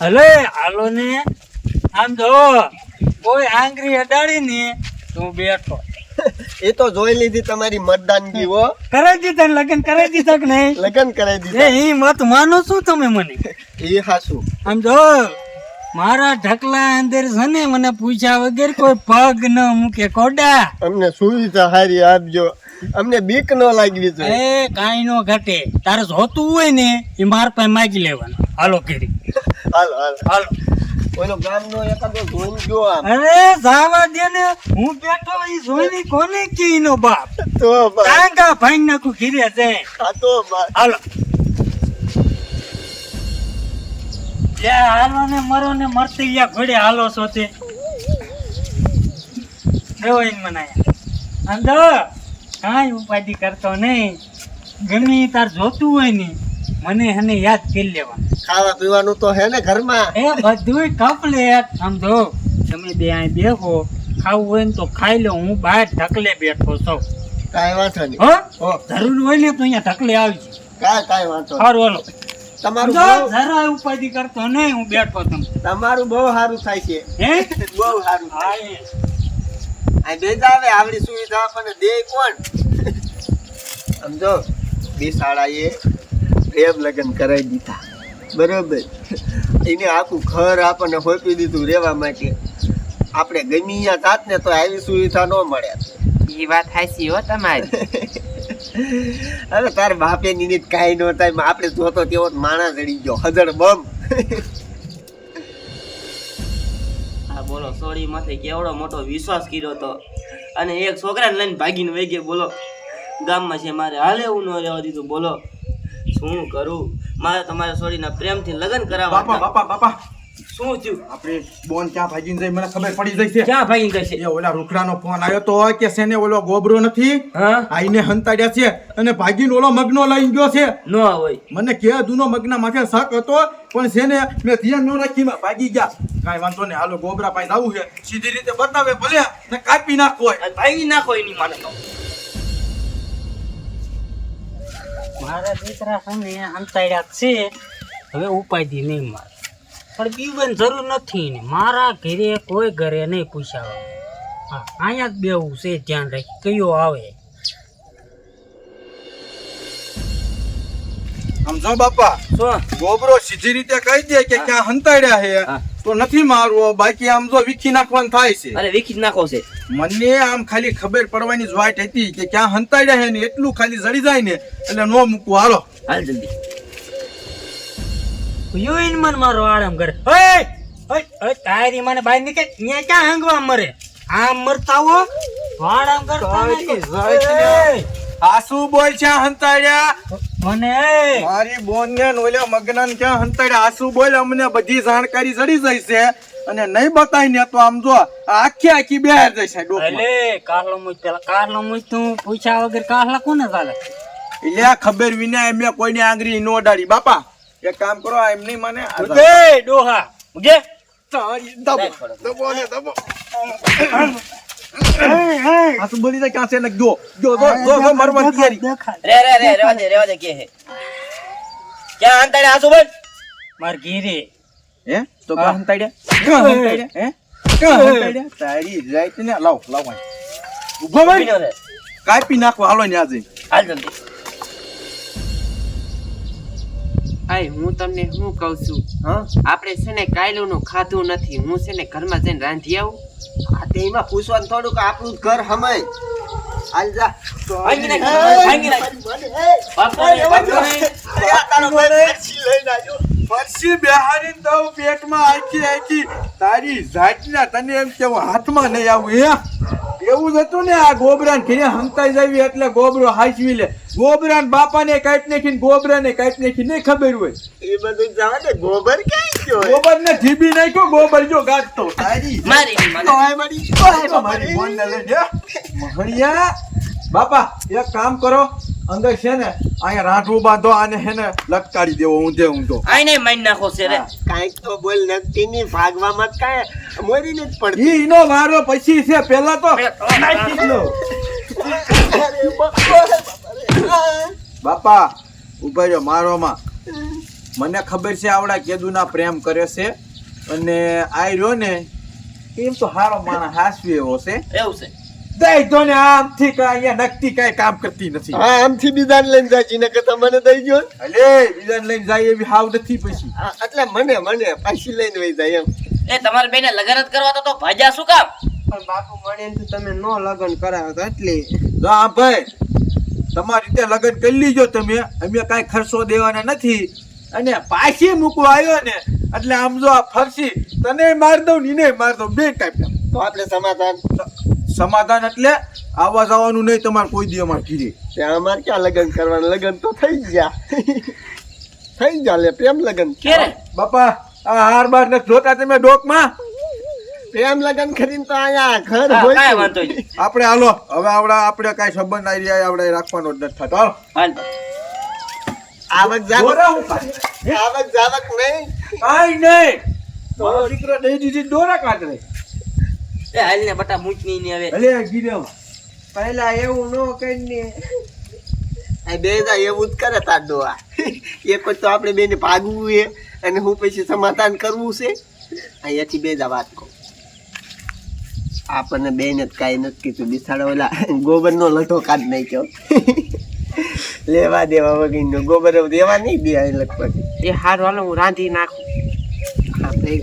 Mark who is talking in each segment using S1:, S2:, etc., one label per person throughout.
S1: હલે હાલો ને. આમ જો કોઈ આંગળી અડાડી ને તું બેઠો.
S2: એ તો જોઈ લીધી તમારી મતદાનગી હો.
S1: કરાઈ દીધા ને લગ્ન કરાઈ દીધા કે નહીં?
S2: લગ્ન કરાવી દીધા.
S1: એ મત માનો શું તમે મને?
S2: એ હાસુ
S1: આમ જો મારા ઢકલા અંદર છે ને મને પૂછ્યા વગર કોઈ પગ ન મૂકે કોડા.
S2: અમને સુવિધા હારી આપજો. અમને બીક ન લાગવી જોઈએ.
S1: એ કાંઈ નો ઘટે. તારે જોતું હોય ને એ માર પાસે માગી લેવાનું. હાલો કરી.
S2: હાલો હાલ.
S1: હાલો.
S2: ઓલો ગામનો એકાદો જોઈ ગયો આમ.
S1: અરે જાવા દે ને હું બેઠો ઈ જોઈને કોને કી નો બાપ?
S2: તો બાપ
S1: કાંગા ભાઈ નાખું ઘીરે છે.
S2: આ તો બાપ
S1: હાલો. લે હાલો ને મરો ને મરતી યા ઘોડે હાલો છો તે. રોઈન ઈન મનાયા. અંદર કાંઈ ઉપાધિ કરતો નહીં. ગમે તાર જોતું હોય ને મને એને યાદ કરી લેવાનું.
S2: ખાવા પીવાનું તો હે ને ઘરમાં.
S1: એ બધુંય કમ્પ્લેટ સમજો. તમે બે અહીં બેહો ખાવું હોય ને તો ખાઈ લો હું બહાર ઢકલે બેઠો છું.
S2: કાંઈ વાંધો નહીં.
S1: હો? જરૂર હોય ને તો અહીંયા ઢકલે આવી
S2: કાંઈ કાંઈ વાંધો
S1: સારું હાલો.
S2: તમારું બહુ
S1: જરા ઉપાધિ કરતો નહીં હું બેઠો તમ
S2: તમારું બહુ સારું થાય છે.
S1: હે?
S2: બહુ સારું થાય આ બે જ આવે આવડી સુવિધા આપણને દે કોણ? સમજો? બે શાળાએ પ્રેમ લગ્ન કરાવી દીધા. બરોબર. એને આખું ઘર આપણને હોપી દીધું રહેવા માટે. આપણે ગમી અહીંયા જાત ને તો આવી સુવિધા ન મળે.
S3: એ વાત હાસી હો તમારી.
S2: અરે તાર બાપે ની કાંઈ ન થાય આપણે જોતો તેવો માણસ જડી ગયો હજળ બમ.
S3: હા બોલો સોરી માથે કેવડો મોટો વિશ્વાસ કર્યો તો? અને એક છોકરાને લઈને ભાગીને વેગે બોલો. ગામમાં છે મારે હાલે એવું ન રહેવા દીધું બોલો. શું કરું? મારે તમારા સોરીના પ્રેમથી લગ્ન કરાવવા
S4: બાપા બાપા બાપા.
S3: શું થયું?
S4: આપણે બોન ક્યાં ભાગીને જાય મને ખબર પડી જાય છે.
S3: ક્યાં ભાગી જશે
S4: એ ઓલા રૂખડાનો ફોન આવ્યો તો કે સેને ઓલો ગોબરો નથી? આઈને હંતાડ્યા છે અને ભાગીને ઓલો મગનો લઈ ગયો છે.
S3: ન હોય.
S4: મને કે દુનો મગના માથે શક હતો પણ સેને મેં ધ્યાન ન રાખી માં ભાગી ગયા. કાંઈ વાંધો નહીં હાલો ગોબરા પાસે આવું છે. સીધી રીતે બતાવે ભલે ને કાપી
S3: નાખો ભાગી નાખો એની માને
S1: મારા દીકરા સામે અંતાડ્યા છે. હવે ઉપાધિ નહીં મારે. પણ પીવાની જરૂર નથી ને. મારા ઘરે કોઈ ઘરે નહીં પૂછાવે. હા અહીંયા જ બેવું છે ધ્યાન રાખી. કયો આવે?
S4: સમજો બાપા ગોબરો સીધી રીતે કહી દે કે ક્યાં હંતાડ્યા છે. તો નથી મારવો. બાકી આમ જો વીખી નાખવાનું થાય છે.
S3: અરે વિખી જ નાખો છે.
S4: મને આમ ખાલી ખબર પડવાની જ વાટ હતી કે ક્યાં હંતાડ્યા છે ને એટલું ખાલી જડી જાય ને એટલે નો મૂકવું. હાલો.
S3: હાલ જલ્દી.
S1: યુઈન મન મારો આરામ કરે ઓય ઓય ઓય તારી મને બહાર નીકળ. અહીંયા ક્યાં હંગવા મરે? આમ મરતા હો? આરામ. ઓય,
S4: આસુ બોલ છે હંતાડ્યા?
S1: મને?
S4: મારી બોન ને ઓલા મગનન ક્યાં હંતાડ્યા? આસુ બોલ? અમને બધી જાણકારી ચડી જાય છે. અને નહીં બતાવી ને તો આમ જો આખી આખી બેહાર જશે
S1: અલે કાહલો મુજ પેલા કાહલો મુજ તું પૂછ્યા વગર કાહલા કોને ચાલે?
S4: એટલે ખબર વિના એમ કોઈને આંગરી નો ડાળી બાપા એક કામ કરો આ એમ મને
S1: ડોહા. મુજે
S4: તારી દબો દબો ને દબો. આસુ બોલી જાય ક્યાં છે? ને જો જો જો જો મરવાની તૈયારી
S3: રે રે રે રેવા દે રેવા દે કે હે. ક્યાં અંતાડે આસુ બોલ?
S1: માર ઘીરે.
S4: હે? તો ક્યાં હંતાડ્યા ક્યાં હંતાડ્યા હે? ક્યાં હંતાડ્યા તારી રાઈટ ને લાવ લાવ ઊભો ભાઈ. કાપી નાખો હાલો ને આજે.
S3: હાલ જલ્દી.
S5: હાય હું તમને શું કહું છું?
S2: હા?
S5: આપણે છે ને કાયલું ખાધું નથી. હું છે ને ઘરમાં જઈને રાંધી આવું.
S2: આ તેમાં પૂછવાનું થોડુંક આપણું ઘર હમાય.
S3: આલજા
S4: પરસી બેહારી દઉં પેટમાં આખી આખી. તારી જાતના તને એમ કે હાથમાં નહીં આવું હે? એવું જ હતું ને આ ગોબરાને ઘરે હંતાઈ જાવી એટલે ગોબરો હાચવી લે. ગોબરાને બાપાને કાંઈક ગોબરા ને કાંઈક નાખી નહીં ખબર હોય.
S2: એ બધું જવા દે ગોબર ક્યાં ગયો
S4: ગોબરને ઢીબી નાખ્યો ગોબર જો ગાતો તારી
S3: મારી ની.
S2: તોય
S4: મહણિયા બાપા એક કામ કરો. અંદર છે ને અહીંયા રાઠું બાંધો આને છે ને લટકાડી દેવો ઊંધે ઊંધો.
S3: આને મારી નાખો છે રે.
S2: કાંઈક તો બોલ નક્કી ની ભાગવામાં જ કાંઈ મોરીને જ પડતી.
S4: ઈનો નો વારો પછી છે પહેલા તો નાખી લો. બાપા ઊભા રહ્યો મારોમાં. મને ખબર છે આવડા કેદુના પ્રેમ કરે છે. અને આ રહ્યો ને એમ તો હારો માણસ હાસવી એવો છે.
S3: એવું છે.
S4: દઈ દો ને આમથી કાંઈ અહીંયા નક્કી કાંઈ કામ કરતી નથી.
S2: હા આમથી બીજાને લઈને જાય છે નકર તો મને દઈ ગયો
S4: અલે બીજાને લઈને જાય એવી હાવ નથી પછી.
S2: હા, એટલે મને મને પાછી લઈને વહી જાય એમ.
S3: એ તમારે બેને લગન જ કરવા તો તો ભાજ્યા શું કામ?
S5: પણ બાપુ મને એમ તમે નો લગન કરાવો તો એટલે.
S4: જો આ ભાઈ. તમારી રીતે લગ્ન કરી લીજો તમે. અમે કાંઈ ખર્ચો દેવાના નથી. અને પાછી મૂકવા આવ્યો ને એટલે આમ જો આ ફરસી તને માર દઉં ને માર દઉં બે કાંઈ
S2: તો આપણે સમાધાન.
S4: સમાધાન એટલે આવવા જવાનું નહીં તમારે કોઈ દી અમારે ઘીરે.
S2: ત્યાં અમારે ક્યાં લગ્ન કરવાના? લગ્ન તો થઈ ગયા. થઈ ગયા લે પ્રેમ લગ્ન.
S4: બાપા આ હાર બાર નથી જોતા તમે ડોકમાં?
S2: પ્રેમ લગ્ન કરીને તો અહીંયા ઘર હોય
S3: કાંઈ વાંધો નહીં.
S4: આપણે હાલો હવે આવડા આપણે કાંઈ સંબંધ આવી રહ્યા આપણે રાખવાનો જ નથી થતો.
S2: આવક જાવક? આવક જાવક નહીં.
S4: કાંઈ નહીં. મારો દીકરો દઈ દીધી દોરા કાઢે
S3: એ હાલ ને બટા મૂંચની ની હવે.
S4: અલે ગીરે
S5: પહેલા એવું ન કરીને
S2: આ બે એવું જ કરે તાર ડોહા એક તો આપણે બેને ભાગવું છે અને હું પછી સમાધાન કરવું છે. અહીંયાથી બે જા વાત કહું આપણને બેન જ કાંઈ નથી કીધું. બિસાડો ઓલા ગોબરનો લઠો કાઢ નાખ્યો. લેવા દેવા વગીનો. ગોબર દેવા નહીં દે લગભગ.
S5: એ હારું હાલો હું રાંધી નાખું.
S2: આપણે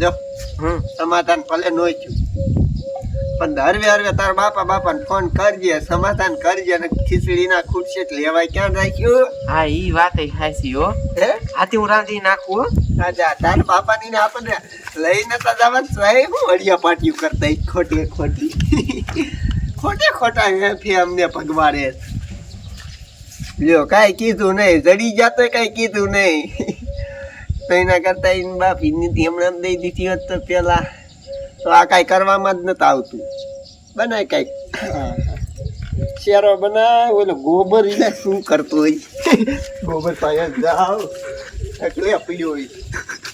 S2: જો
S5: હમ.
S2: સમાધાન ભલે નો છું પણ હરવે હરવે તારા બાપા બાપાને ફોન કરજે સમાધાન કરજે અને ખીચડીના ખૂટશે લેવાય. ક્યાં રાખ્યું?
S5: હા ઈ વાત હાસી હો.
S2: હે?
S5: આથી હું રાંધી નાખું હો.
S2: તારા તાર બાપાની ને આપણને લઈને તો તમે સાહેબ હું પાટિયું કરતા ખોટી ખોટી. ખોટે ખોટા હેફી અમને ભગવાડે લ્યો કાંઈ કીધું નહીં. જડી જાતો કાંઈ કીધું નહીં. તો એના કરતા એને બાપ એની હમણાં દઈ દીધી હોત તો પેલા તો આ કાંઈ કરવામાં જ નતું આવતું. બનાય કાંઈક. શેરો બનાવ ઓલો ગોબર એને શું કરતો હોય? ગોબર પાયા જાઓ એટલે પીડ્યો હોય.